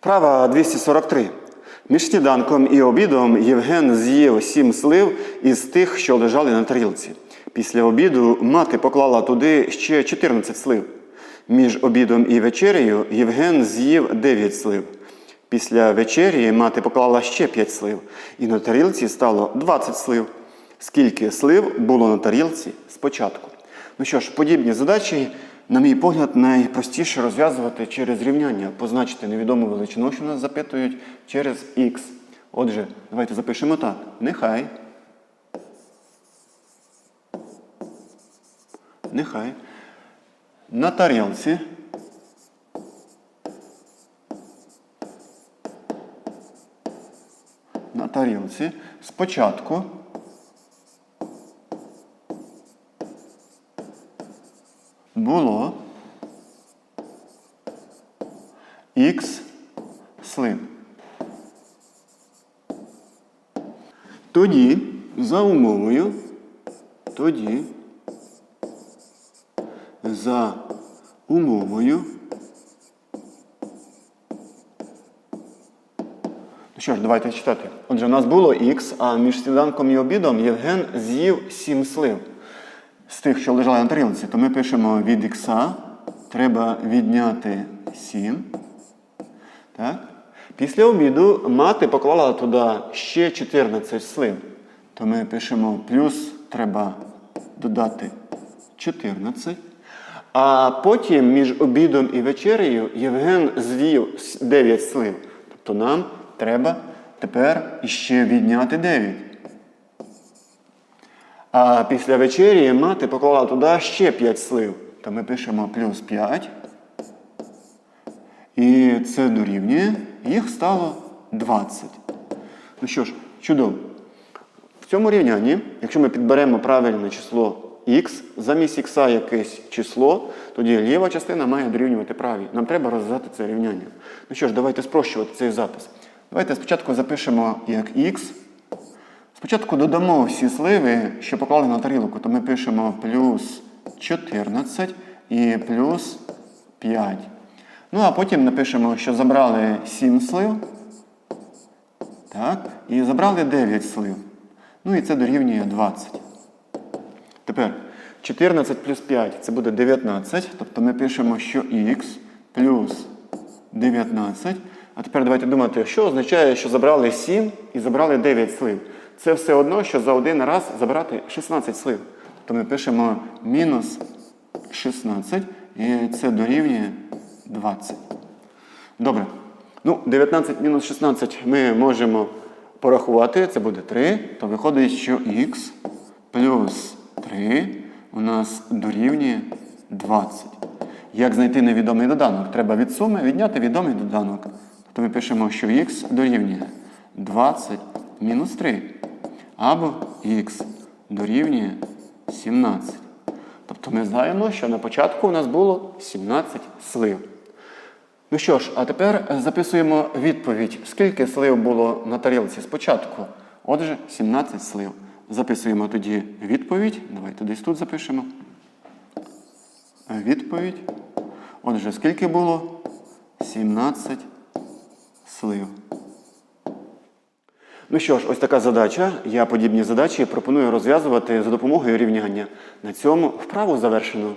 Вправа 243. Між сніданком і обідом Євген з'їв сім слив із тих, що лежали на тарілці. Після обіду мати поклала туди ще 14 слив. Між обідом і вечерею Євген з'їв 9 слив. Після вечері мати поклала ще 5 слив, і на тарілці стало 20 слив. Скільки слив було на тарілці спочатку? Ну що ж, подібні задачі, на мій погляд, найпростіше розв'язувати через рівняння, позначити невідому величину, що нас запитують, через х. Отже, давайте запишемо так. Нехай. Нехай. На тарілці. На тарілці спочатку. Було х слив. Тоді за умовою, тоді за умовою. Ну що ж, давайте читати. Отже, у нас було х, а між сніданком і обідом Євген з'їв 7 слив з тих, що лежали на тарілці, то ми пишемо від х треба відняти 7. Так? Після обіду мати поклала туди ще 14 слив. То ми пишемо плюс треба додати 14. А потім між обідом і вечерею Євген звів 9 слив. Тобто нам треба тепер іще відняти 9. А після вечері мати поклала туди ще 5 слив. То ми пишемо плюс 5. І це дорівнює. Їх стало 20. Ну що ж, чудово. В цьому рівнянні, якщо ми підберемо правильне число х, замість х якесь число, тоді ліва частина має дорівнювати правій. Нам треба розв'язати це рівняння. Ну що ж, давайте спрощувати цей запис. Давайте спочатку запишемо як х. Спочатку додамо всі сливи, що поклали на тарілку, то ми пишемо плюс 14 і плюс 5. Ну, а потім напишемо, що забрали 7 слив. Так, і забрали 9 слив. Ну і це дорівнює 20. Тепер 14 плюс 5 це буде 19. Тобто ми пишемо, що х плюс 19. А тепер давайте думати, що означає, що забрали 7 і забрали 9 слив. Це все одно, що за один раз забрати 16 слив. То ми пишемо мінус 16, і це дорівнює 20. Добре. Ну, 19 мінус 16 ми можемо порахувати. Це буде 3. То виходить, що х плюс 3 у нас дорівнює 20. Як знайти невідомий доданок? Треба від суми відняти відомий доданок. То ми пишемо, що х дорівнює 20 мінус 3. Або х дорівнює 17. Тобто ми знаємо, що на початку у нас було 17 слив. Ну що ж, а тепер записуємо відповідь, скільки слив було на тарілці спочатку. Отже, 17 слив. Записуємо тоді відповідь. Давайте десь тут запишемо. Відповідь. Отже, скільки було? 17 слив. Ну що ж, ось така задача. Я подібні задачі пропоную розв'язувати за допомогою рівняння. На цьому вправу завершено.